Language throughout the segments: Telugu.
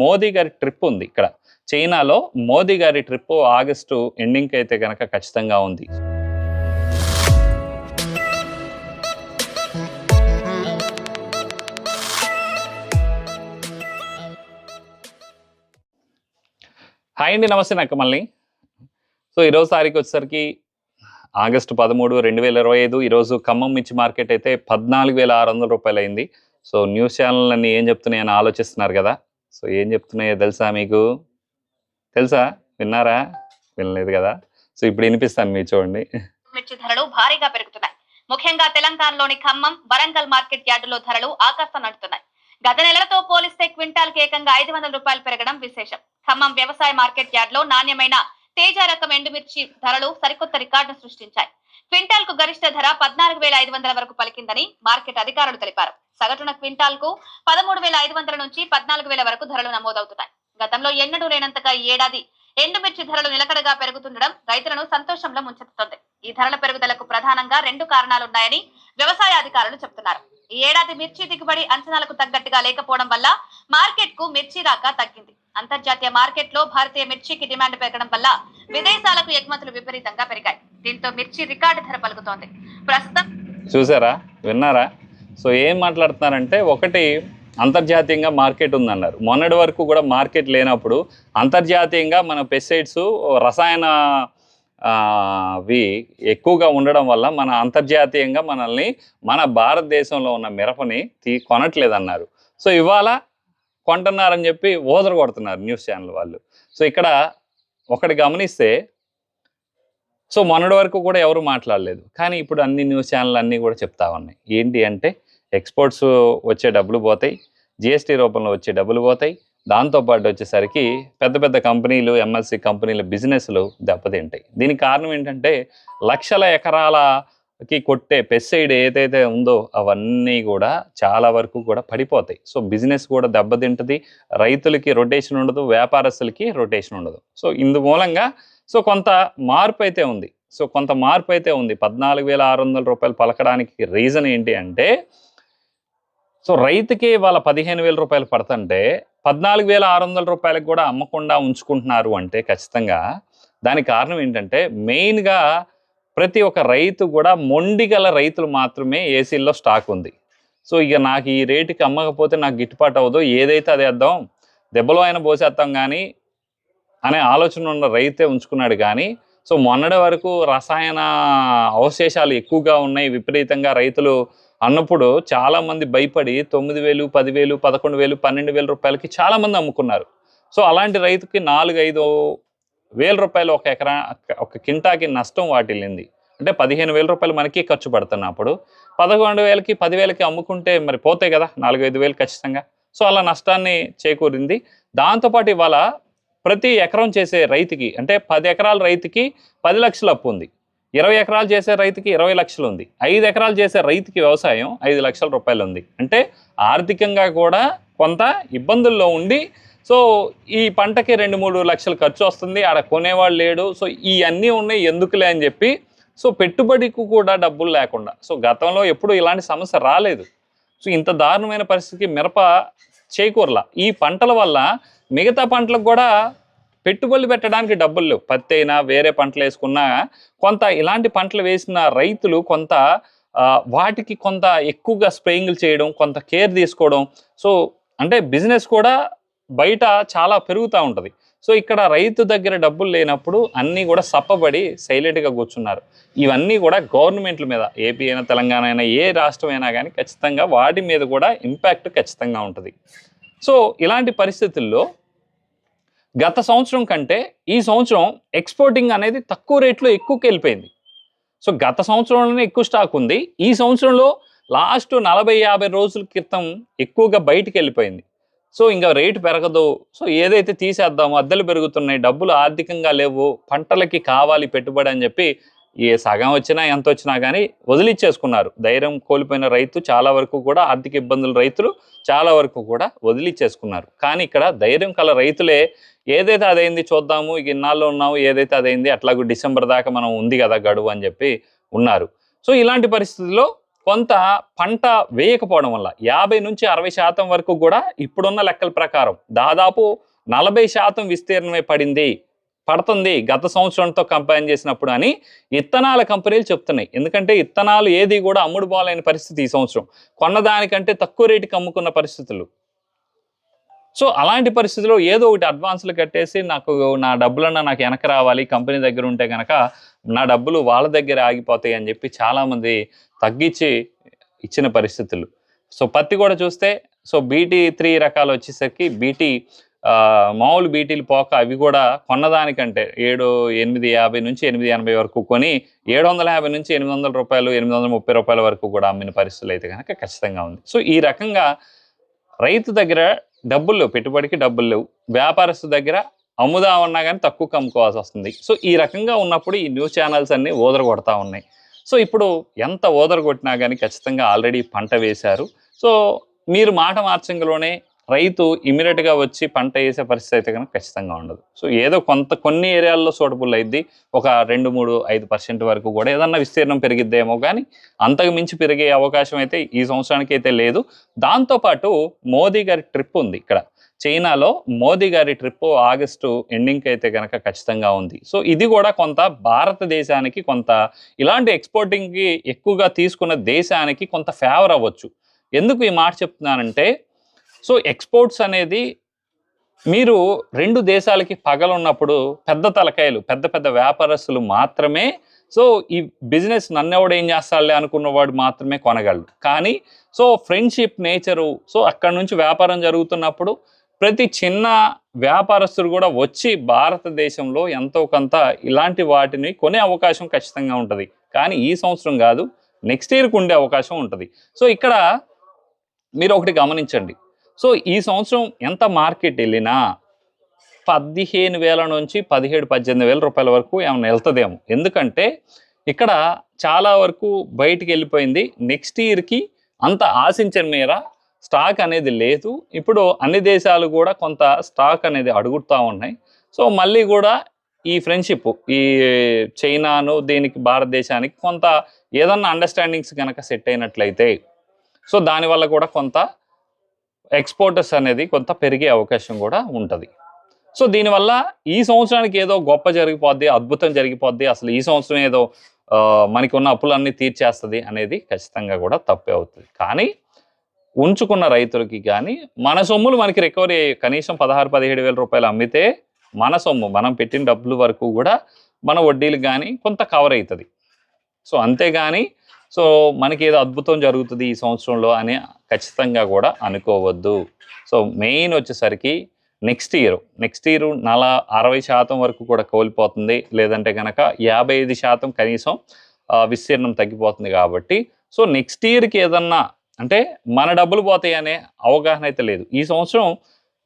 మోదీ గారి ట్రిప్ ఉంది ఇక్కడ. చైనాలో మోదీ గారి ట్రిప్ ఆగస్టు ఎండింగ్ అయితే కనుక ఖచ్చితంగా ఉంది. హాయ్ అండి నమస్తే నాకు మళ్ళీ సో ఈరోజు తారీఖు వచ్చేసరికి ఆగస్టు పదమూడు రెండు వేల ఇరవై ఐదు. ఈరోజు ఖమ్మం మిర్చి మార్కెట్ అయితే పద్నాలుగు వేల ఆరు వందల రూపాయలు అయింది సో న్యూస్ ఛానల్ అన్ని ఏం చెప్తున్నాయని ఆలోచిస్తున్నారు కదా. సో ఏం చెప్తున్నాయో తెలుసా మీకు? తెలుసా? విన్నారా? వినలేదు కదా? సో ఇప్పుడు వినిపిస్తాను మీరు చూడండి. మిర్చి ధరలు భారీగా పెరుగుతున్నాయి. ముఖ్యంగా తెలంగాణలోని ఖమ్మం వరంగల్ మార్కెట్ యార్డులో ధరలు ఆకాశం నడుతున్నాయి గత నెలలతో పోలిస్తే క్వింటాల్కి ఏకంగా ఐదు వందల రూపాయలు పెరగడం విశేషం. ఖమ్మం వ్యవసాయ మార్కెట్ యార్డులో నాణ్యమైన తేజ రకం ఎండుమిర్చి ధరలు సరికొత్త రికార్డును సృష్టించాయి. క్వింటాల్కు గరిష్ట ధర పద్నాలుగు వేల ఐదు వందల వరకు పలికిందని మార్కెట్ అధికారులు తెలిపారు. సగటున క్వింటాల్కు పదమూడు వేల ఐదు వందల నుంచి పద్నాలుగు వేల వరకు ధరలు నమోదవుతున్నాయి. గతంలో ఎన్నడూ లేనంతగా ఈ ఏడాది ఎండుమిర్చి ధరలు నిలకడగా పెరుగుతుండడం రైతులను సంతోషంలో ముంచెత్తుతోంది. ఈ ధరల పెరుగుదలకు ప్రధానంగా రెండు కారణాలున్నాయని వ్యవసాయ అధికారులు చెబుతున్నారు. ఈ ఏడాది మిర్చి దిగుబడి అంచనాలకు తగ్గట్టుగా లేకపోవడం వల్ల మార్కెట్కు మిర్చి రాక తగ్గింది. అంతర్జాతీయ మార్కెట్లో భారతీయ మిర్చికి డిమాండ్ పెరగడం వల్ల విదేశాలకు ఎగుమతులు విపరీతంగా పెరిగాయి. దీంతో మిర్చి రికార్డు ధర పలుకుతోంది. ప్రస్తుతం చూసారా? విన్నారా? సో ఏం మాట్లాడుతున్నారంటే ఒకటి అంతర్జాతీయంగా మార్కెట్ ఉందన్నారు. మొన్నటి వరకు కూడా మార్కెట్ లేనప్పుడు అంతర్జాతీయంగా మన పెస్టిసైడ్స్ రసాయన అవి ఎక్కువగా ఉండడం వల్ల మన అంతర్జాతీయంగా మనల్ని మన భారతదేశంలో ఉన్న మిరపని తీ కొనట్లేదన్నారు. సో ఇవాళ కొంటున్నారని చెప్పి ఓదర కొడుతున్నారు న్యూస్ ఛానల్ వాళ్ళు. సో ఇక్కడ ఒకటి గమనిస్తే సో మొన్నటి వరకు కూడా ఎవరు మాట్లాడలేదు. కానీ ఇప్పుడు అన్ని న్యూస్ ఛానల్ అన్నీ కూడా చెప్తా ఉన్నాయి. ఏంటి అంటే ఎక్స్పోర్ట్స్ వచ్చే డబ్బులు పోతాయి జిఎస్టీ రూపంలో వచ్చే డబ్బులు పోతాయి దాంతోపాటు వచ్చేసరికి పెద్ద పెద్ద కంపెనీలు ఎంఎల్సి కంపెనీల బిజినెస్లు దెబ్బతింటాయి. దీనికి కారణం ఏంటంటే లక్షల ఎకరాల కి కొట్టే పెస్టిసైడ్ ఏదైతే ఉందో అవన్నీ కూడా చాలా వరకు కూడా పడిపోతాయి. సో బిజినెస్ కూడా దెబ్బతింటుంది. రైతులకి రొటేషన్ ఉండదు వ్యాపారస్తులకి రొటేషన్ ఉండదు. సో ఇందు మూలంగా సో కొంత మార్పు అయితే ఉంది. సో కొంత మార్పు అయితే ఉంది. పద్నాలుగు వేల ఆరు వందల రూపాయలు పలకడానికి రీజన్ ఏంటి అంటే సో రైతుకి వాళ్ళ పదిహేను వేల రూపాయలు పడుతుంటే పద్నాలుగు వేల ఆరు వందల రూపాయలకు కూడా అమ్మకుండా ఉంచుకుంటున్నారు అంటే ఖచ్చితంగా దానికి కారణం ఏంటంటే మెయిన్గా ప్రతి ఒక్క రైతు కూడా మొండిగల రైతులు మాత్రమే ఏసీల్లో స్టాక్ ఉంది. సో ఇక నాకు ఈ రేటుకి అమ్మకపోతే నాకు గిట్టుబాటు అవ్వదు. ఏదైతే అది వేద్దాం దెబ్బలో అయినా పోసేద్దాం కానీ అనే ఆలోచన ఉన్న రైతే ఉంచుకున్నాడు కానీ సో మొన్నటి వరకు రసాయన అవశేషాలు ఎక్కువగా ఉన్నాయి. విపరీతంగా రైతులు అన్నప్పుడు చాలామంది భయపడి తొమ్మిది వేలు పదివేలు పదకొండు వేలు పన్నెండు వేల రూపాయలకి చాలామంది అమ్ముకున్నారు. సో అలాంటి రైతుకి నాలుగు ఐదు వేల రూపాయలు ఒక ఎకరా ఒక కింటాకి నష్టం వాటిల్లింది. అంటే పదిహేను వేల రూపాయలు మనకి ఖర్చు పడుతున్నప్పుడు పదకొండు వేలకి పదివేలకి అమ్ముకుంటే మరి పోతాయి కదా నాలుగు ఐదు వేలు ఖచ్చితంగా. సో అలా నష్టాన్ని చేకూరింది. దాంతోపాటు ఇవాళ ప్రతి ఎకరం చేసే రైతుకి అంటే పది ఎకరాల రైతుకి పది లక్షలు అప్పు ఉంది. ఇరవై ఎకరాలు చేసే రైతుకి ఇరవై లక్షలు ఉంది. ఐదు ఎకరాలు చేసే రైతుకి వ్యవసాయం ఐదు లక్షల రూపాయలు ఉంది. అంటే ఆర్థికంగా కూడా కొంత ఇబ్బందుల్లో ఉండి సో ఈ పంటకి రెండు మూడు లక్షలు ఖర్చు వస్తుంది. ఆడ కొనేవాడు లేడు. సో ఇవన్నీ ఉన్నాయి. ఎందుకులే అని చెప్పి సో పెట్టుబడికి కూడా డబ్బులు లేకుండా. సో గతంలో ఎప్పుడు ఇలాంటి సమస్య రాలేదు. సో ఇంత దారుణమైన పరిస్థితికి మిరప చేకూరల. ఈ పంటల వల్ల మిగతా పంటలకు కూడా పెట్టుబడులు పెట్టడానికి డబ్బులు లేవు. పత్తి అయినా వేరే పంటలు వేసుకున్నా కొంత ఇలాంటి పంటలు వేసిన రైతులు కొంత వాటికి కొంత ఎక్కువగా స్ప్రేయింగ్లు చేయడం కొంత కేర్ తీసుకోవడం. సో అంటే బిజినెస్ కూడా బయట చాలా పెరుగుతూ ఉంటుంది. సో ఇక్కడ రైతు దగ్గర డబ్బులు లేనప్పుడు అన్నీ కూడా సప్పబడి సైలెంట్గా కూర్చున్నారు. ఇవన్నీ కూడా గవర్నమెంట్ల మీద ఏపీ అయినా తెలంగాణ అయినా ఏ రాష్ట్రం అయినా కానీ ఖచ్చితంగా వాటి మీద కూడా ఇంపాక్ట్ ఖచ్చితంగా ఉంటుంది. సో ఇలాంటి పరిస్థితుల్లో గత సంవత్సరం కంటే ఈ సంవత్సరం ఎక్స్పోర్టింగ్ అనేది తక్కువ రేట్లో ఎక్కువకి వెళ్ళిపోయింది. సో గత సంవత్సరంలోనే ఎక్కువ స్టాక్ ఉంది. ఈ సంవత్సరంలో లాస్ట్ నలభై యాభై రోజుల క్రితం ఎక్కువగా బయటికి వెళ్ళిపోయింది. సో ఇంకా రేటు పెరగదు. సో ఏదైతే తీసేద్దామో అద్దెలు పెరుగుతున్నాయి డబ్బులు ఆర్థికంగా లేవు పంటలకి కావాలి పెట్టుబడి అని చెప్పి ఏ సగం వచ్చినా ఎంత వచ్చినా కానీ వదిలిచ్చేసుకున్నారు. ధైర్యం కోల్పోయిన రైతు చాలా వరకు కూడా ఆర్థిక ఇబ్బందులు రైతులు చాలా వరకు కూడా వదిలిచ్చేసుకున్నారు. కానీ ఇక్కడ ధైర్యం కల రైతులే ఏదైతే అదైంది చూద్దాము ఇక ఇన్నాళ్ళు ఉన్నాము ఏదైతే అదైంది అట్లాగూ డిసెంబర్ దాకా మనం ఉంది కదా గడువు అని చెప్పి ఉన్నారు. సో ఇలాంటి పరిస్థితుల్లో కొంత పంట వేయకపోవడం వల్ల యాభై నుంచి అరవై శాతం వరకు కూడా ఇప్పుడున్న లెక్కల ప్రకారం దాదాపు నలభై శాతం విస్తీర్ణమే పడింది పడుతుంది గత సంవత్సరంతో కంపేర్ చేసినప్పుడు అని ఇత్తనాల కంపెనీలు చెప్తున్నాయి. ఎందుకంటే ఇత్తనాలు ఏది కూడా అమ్ముడు బాగాలేని పరిస్థితి ఈ సంవత్సరం. కొన్నదానికంటే తక్కువ రేటుకి అమ్ముకున్న పరిస్థితులు. సో అలాంటి పరిస్థితిలో ఏదో ఒకటి అడ్వాన్స్లు కట్టేసి నాకు నా డబ్బులన్నా నాకు వెనక రావాలి కంపెనీ దగ్గర ఉంటే కనుక నా డబ్బులు వాళ్ళ దగ్గర ఆగిపోతాయి అని చెప్పి చాలామంది తగ్గించి ఇచ్చిన పరిస్థితులు. సో పత్తి కూడా చూస్తే సో బీటీ త్రీ రకాలు వచ్చేసరికి బీటీ మామూలు బీటీలు పోక అవి కూడా కొన్నదానికంటే ఏడు ఎనిమిది యాభై నుంచి ఎనిమిది ఎనభై వరకు కొని ఏడు వందల యాభై నుంచి ఎనిమిది వందల రూపాయలు ఎనిమిది వందల ముప్పై రూపాయల వరకు కూడా అమ్మిన పరిస్థితులు అయితే కనుక ఖచ్చితంగా ఉంది. సో ఈ రకంగా రైతు దగ్గర డబ్బులు లేవు పెట్టుబడికి డబ్బులు లేవు. వ్యాపారస్తు దగ్గర అమ్ముదామన్నా కానీ తక్కువ అమ్ముకోవాల్సి వస్తుంది. సో ఈ రకంగా ఉన్నప్పుడు ఈ న్యూస్ ఛానల్స్ అన్నీ ఓదర కొడతా ఉన్నాయి. సో ఇప్పుడు ఎంత ఓదర కొట్టినా కానీ ఖచ్చితంగా ఆల్రెడీ పంట వేశారు. సో మీరు మాట మార్చంగలోనే రైతు ఇమీడియట్గా వచ్చి పంట వేసే పరిస్థితి అయితే కనుక ఖచ్చితంగా ఉండదు. సో ఏదో కొంత కొన్ని ఏరియాల్లో సూటబుల్ అయింది ఒక రెండు మూడు ఐదు పర్సెంట్ వరకు కూడా ఏదన్నా విస్తీర్ణం పెరిగిద్దేమో కానీ అంతకు మించి పెరిగే అవకాశం అయితే ఈ సంవత్సరానికి అయితే లేదు. దాంతోపాటు మోదీ గారి ట్రిప్ ఉంది ఇక్కడ. చైనాలో మోదీ గారి ట్రిప్ ఆగస్టు ఎండింగ్కి అయితే కనుక ఖచ్చితంగా ఉంది. సో ఇది కూడా కొంత భారతదేశానికి కొంత ఇలాంటి ఎక్స్పోర్టింగ్కి ఎక్కువగా తీసుకున్న దేశానికి కొంత ఫేవర్ అవ్వచ్చు. ఎందుకు ఈ మాట చెప్తున్నానంటే సో ఎక్స్పోర్ట్స్ అనేది మీరు రెండు దేశాలకి పగలున్నప్పుడు పెద్ద తలకాయలు పెద్ద పెద్ద వ్యాపారస్తులు మాత్రమే. సో ఈ బిజినెస్ నన్నెవడు ఏం చేస్తాడులే అనుకున్నవాడు మాత్రమే కొనగలడు. కానీ సో ఫ్రెండ్షిప్ నేచరు సో అక్కడ నుంచి వ్యాపారం జరుగుతున్నప్పుడు ప్రతి చిన్న వ్యాపారస్తుడు కూడా వచ్చి భారతదేశంలో ఎంతో కొంత ఇలాంటి వాటిని కొనే అవకాశం ఖచ్చితంగా ఉంటుంది. కానీ ఈ సంవత్సరం కాదు నెక్స్ట్ ఇయర్కి ఉండే అవకాశం ఉంటుంది. సో ఇక్కడ మీరు ఒకటి గమనించండి. సో ఈ సంవత్సరం ఎంత మార్కెట్ వెళ్ళినా పదిహేను వేల నుంచి పదిహేడు పద్దెనిమిది వేల రూపాయల వరకు ఏమైనా వెళ్తుందేమో. ఎందుకంటే ఇక్కడ చాలా వరకు బయటికి వెళ్ళిపోయింది. నెక్స్ట్ ఇయర్కి అంత ఆశించిన మేర స్టాక్ అనేది లేదు. ఇప్పుడు అన్ని దేశాలు కూడా కొంత స్టాక్ అనేది అడుగుతూ ఉన్నాయి. సో మళ్ళీ కూడా ఈ ఫ్రెండ్షిప్ ఈ చైనాను దీనికి భారతదేశానికి కొంత ఏదన్నా అండర్స్టాండింగ్స్ కనుక సెట్ అయినట్లయితే సో దానివల్ల కూడా కొంత ఎక్స్పోర్టర్స్ అనేది కొంత పెరిగే అవకాశం కూడా ఉంటుంది. సో దీనివల్ల ఈ సంవత్సరానికి ఏదో గొప్ప జరిగిపోద్ది అద్భుతం జరిగిపోద్ది అసలు ఈ సంవత్సరం ఏదో మనకి ఉన్న అప్పులన్నీ తీర్చేస్తుంది అనేది ఖచ్చితంగా కూడా తప్పే అవుతుంది. కానీ ఉంచుకున్న రైతులకి కానీ మన సొమ్ములు మనకి రికవరీ కనీసం పదహారు పదిహేడు వేల రూపాయలు అమ్మితే మన సొమ్ము మనం పెట్టిన డబ్బులు వరకు కూడా మన వడ్డీలు కానీ కొంత కవర్ అవుతుంది సో అంతేగాని సో మనకి ఏదో అద్భుతం జరుగుతుంది ఈ సంవత్సరంలో అని ఖచ్చితంగా కూడా అనుకోవద్దు. సో మెయిన్ వచ్చేసరికి నెక్స్ట్ ఇయర్ నెక్స్ట్ ఇయర్ నల అరవై శాతం వరకు కూడా కోల్పోతుంది. లేదంటే కనుక యాభై ఐదు శాతం కనీసం విస్తీర్ణం తగ్గిపోతుంది కాబట్టి. సో నెక్స్ట్ ఇయర్కి ఏదన్నా అంటే మన డబ్బులు పోతాయి అనే అవగాహన అయితే లేదు. ఈ సంవత్సరం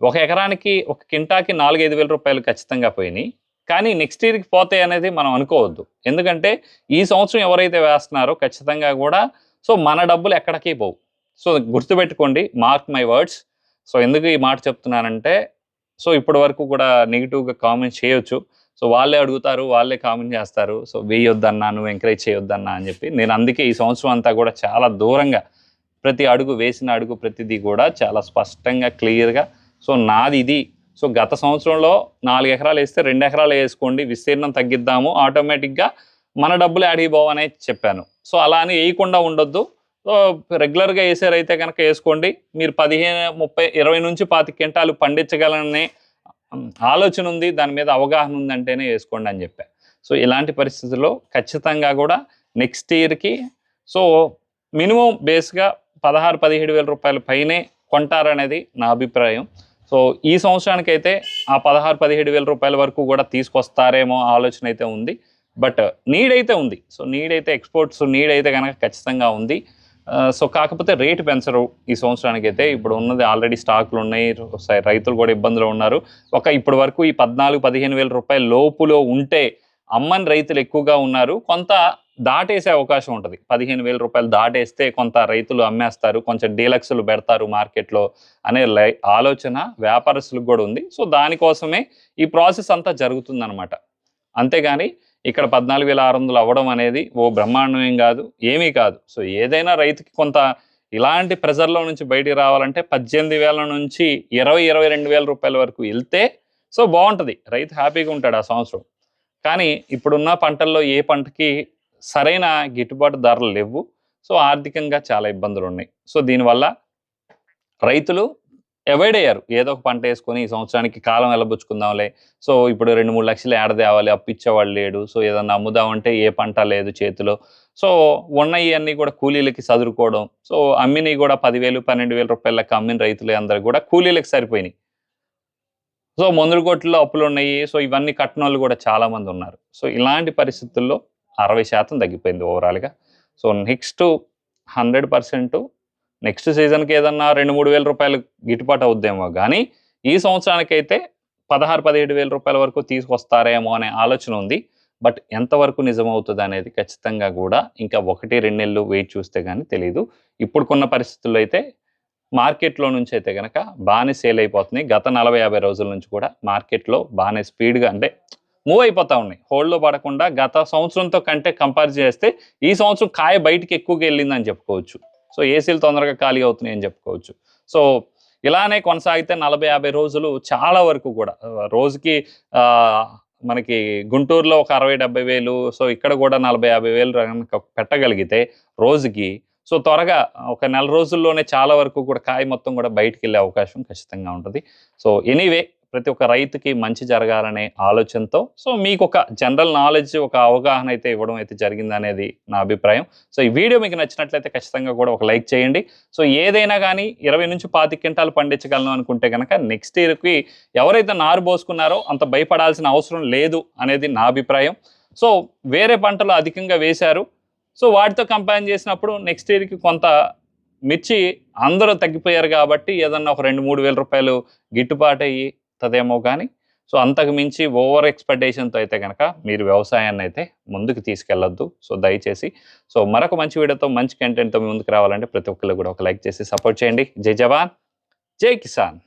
ఒక ఎకరానికి ఒక కింటాకి నాలుగైదు వేల రూపాయలు ఖచ్చితంగా పోయినాయి. కానీ నెక్స్ట్ ఇయర్కి పోతాయి అనేది మనం అనుకోవద్దు. ఎందుకంటే ఈ సంవత్సరం ఎవరైతే వేస్తున్నారో ఖచ్చితంగా కూడా సో మన డబ్బులు ఎక్కడికి పోవు. సో గుర్తుపెట్టుకోండి మార్క్ మై వర్డ్స్ సో ఎందుకు ఈ మాట చెప్తున్నానంటే సో ఇప్పటి వరకు కూడా నెగిటివ్గా కామెంట్ చేయొచ్చు. సో వాళ్ళే అడుగుతారు వాళ్ళే కామెంట్ చేస్తారు. సో వేయొద్దన్నా నువ్వు ఎంకరేజ్ చేయొద్దన్నా అని చెప్పి. నేను అందుకే ఈ సంవత్సరం అంతా కూడా చాలా దూరంగా ప్రతి అడుగు వేసిన అడుగు ప్రతిదీ కూడా చాలా స్పష్టంగా క్లియర్గా సో నాది ఇది. సో గత సంవత్సరంలో నాలుగు ఎకరాలు వేస్తే రెండు ఎకరాలు వేసుకోండి విస్తీర్ణం తగ్గిద్దాము ఆటోమేటిక్గా మన డబ్బులు అడిగిపోవనే చెప్పాను. సో అలా అని వేయకుండా ఉండొద్దు. సో రెగ్యులర్గా వేసారైతే కనుక వేసుకోండి. మీరు పదిహేను ముప్పై ఇరవై నుంచి పాతి క్వింటాలు పండించగలనే ఆలోచన ఉంది. దాని మీద అవగాహన ఉందంటేనే వేసుకోండి అని చెప్పా. సో ఇలాంటి పరిస్థితుల్లో ఖచ్చితంగా కూడా నెక్స్ట్ ఇయర్కి సో మినిమం బేస్గా పదహారు పదిహేడు వేల రూపాయల పైనే కొంటారనేది నా అభిప్రాయం. సో ఈ సంవత్సరానికి అయితే ఆ పదహారు పదిహేడు వేల రూపాయల వరకు కూడా తీసుకొస్తారేమో ఆలోచన అయితే ఉంది. బట్ నీడ్ అయితే ఉంది. సో నీడ్ అయితే ఎక్స్పోర్ట్స్ నీడ్ అయితే కనుక ఖచ్చితంగా ఉంది. సో కాకపోతే రేటు పెంచరు ఈ సంవత్సరానికి అయితే ఇప్పుడు ఉన్నది ఆల్రెడీ స్టాకులు ఉన్నాయి. రైతులు కూడా ఇబ్బందులు ఉన్నారు. ఒక ఇప్పటి వరకు ఈ పద్నాలుగు పదిహేను వేల రూపాయల లోపులో ఉంటే అమ్మని రైతులు ఎక్కువగా ఉన్నారు. కొంత దాటేసే అవకాశం ఉంటుంది. పదిహేను వేల రూపాయలు దాటేస్తే కొంత రైతులు అమ్మేస్తారు కొంచెం డీలక్స్లు పెడతారు మార్కెట్లో అనే లై ఆలోచన వ్యాపారస్తులకు కూడా ఉంది. సో దానికోసమే ఈ ప్రాసెస్ అంతా జరుగుతుందన్నమాట. అంతేగాని ఇక్కడ పద్నాలుగు వేల ఆరు వందలు అవ్వడం అనేది ఓ బ్రహ్మాండం కాదు ఏమీ కాదు. సో ఏదైనా రైతుకి కొంత ఇలాంటి ప్రెజర్లో నుంచి బయటికి రావాలంటే పద్దెనిమిది వేల నుంచి ఇరవై ఇరవై రెండు వేల రూపాయల వరకు వెళ్తే సో బాగుంటుంది. రైతు హ్యాపీగా ఉంటాడు ఆ సంవత్సరం. కానీ ఇప్పుడున్న పంటల్లో ఏ పంటకి సరైన గిట్టుబాటు ధరలు లేవు. సో ఆర్థికంగా చాలా ఇబ్బందులు ఉన్నాయి. సో దీనివల్ల రైతులు అవాయిడ్ అయ్యారు. ఏదో ఒక పంట వేసుకొని ఈ సంవత్సరానికి కాలం వెళ్ళబుచ్చుకుందాంలే. సో ఇప్పుడు రెండు మూడు లక్షలు ఏడ తేవాలి అప్పిచ్చేవాళ్ళు లేడు. సో ఏదన్నా అమ్ముదామంటే ఏ పంట లేదు చేతిలో. సో ఉన్నవి అన్నీ కూడా కూలీలకి చదువుకోవడం సో అమ్మినవి కూడా పదివేలు పన్నెండు వేల రూపాయలకి అమ్మిన రైతులు అందరూ కూడా కూలీలకు సరిపోయినాయి. సో మందులు కొట్లో అప్పులు ఉన్నాయి. సో ఇవన్నీ కట్టిన వాళ్ళు కూడా చాలామంది ఉన్నారు. సో ఇలాంటి పరిస్థితుల్లో అరవై శాతం తగ్గిపోయింది ఓవరాల్గా so next hundred percent next సీజన్కి ఏదన్నా రెండు మూడు వేల రూపాయలు గిట్టుబాటు అవుద్దేమో కానీ ఈ సంవత్సరానికైతే పదహారు పదిహేడు వేల రూపాయల వరకు తీసుకొస్తారేమో అనే ఆలోచన ఉంది. బట్ ఎంతవరకు నిజమవుతుంది అనేది ఖచ్చితంగా కూడా ఇంకా ఒకటి రెండు నెలలు వెయిట్ చూస్తే కానీ తెలియదు ఇప్పుడుకున్న పరిస్థితుల్లో అయితే మార్కెట్లో నుంచి అయితే కనుక బాగానే సేల్ అయిపోతుంది గత నలభై యాభై రోజుల నుంచి కూడా మార్కెట్లో బాగానే స్పీడ్గా అంటే మూవ్ అయిపోతా ఉన్నాయి. హోల్డ్లో పడకుండా గత సంవత్సరంతో కంటే కంపేర్ చేస్తే ఈ సంవత్సరం కాయ బయటికి ఎక్కువగా వెళ్ళిందని చెప్పుకోవచ్చు. సో ఏసీలు తొందరగా ఖాళీ అవుతున్నాయి అని చెప్పుకోవచ్చు. సో ఇలానే కొనసాగితే నలభై యాభై రోజులు చాలా వరకు కూడా రోజుకి మనకి గుంటూరులో ఒక అరవై డెబ్బై వేలు సో ఇక్కడ కూడా నలభై యాభై వేలు కనుక పెట్టగలిగితే రోజుకి సో త్వరగా ఒక నెల రోజుల్లోనే చాలా వరకు కూడా కాయ మొత్తం కూడా బయటికి వెళ్ళే అవకాశం ఖచ్చితంగా ఉంటుంది. సో ఎనీవే ప్రతి ఒక్క రైతుకి మంచి జరగాలనే ఆలోచనతో సో మీకు ఒక జనరల్ నాలెడ్జ్ ఒక అవగాహన అయితే ఇవ్వడం అయితే జరిగిందనేది నా అభిప్రాయం. సో ఈ వీడియో మీకు నచ్చినట్లయితే ఖచ్చితంగా కూడా ఒక లైక్ చేయండి. సో ఏదైనా కానీ ఇరవై నుంచి పాతి క్వింటాలు పండించగలను అనుకుంటే కనుక నెక్స్ట్ ఇయర్కి ఎవరైతే నారు పోసుకున్నారో అంత భయపడాల్సిన అవసరం లేదు అనేది నా అభిప్రాయం. సో వేరే పంటలు అధికంగా వేశారు. సో వాటితో కంపేర్ చేసినప్పుడు నెక్స్ట్ ఇయర్కి కొంత మిర్చి అందరూ తగ్గిపోయారు కాబట్టి ఏదన్నా ఒక రెండు మూడు వేల రూపాయలు గిట్టుబాటు అయ్యి వస్తుందేమో కానీ సో అంతకు మించి ఓవర్ ఎక్స్పెక్టేషన్తో అయితే కనుక మీరు వ్యవసాయాన్ని అయితే ముందుకు తీసుకెళ్ళొద్దు. సో దయచేసి సో మరొక మంచి వీడియోతో మంచి కంటెంట్తో ముందుకు రావాలంటే ప్రతి ఒక్కళ్ళు కూడా ఒక లైక్ చేసి సపోర్ట్ చేయండి. జై జవాన్ జై కిసాన్.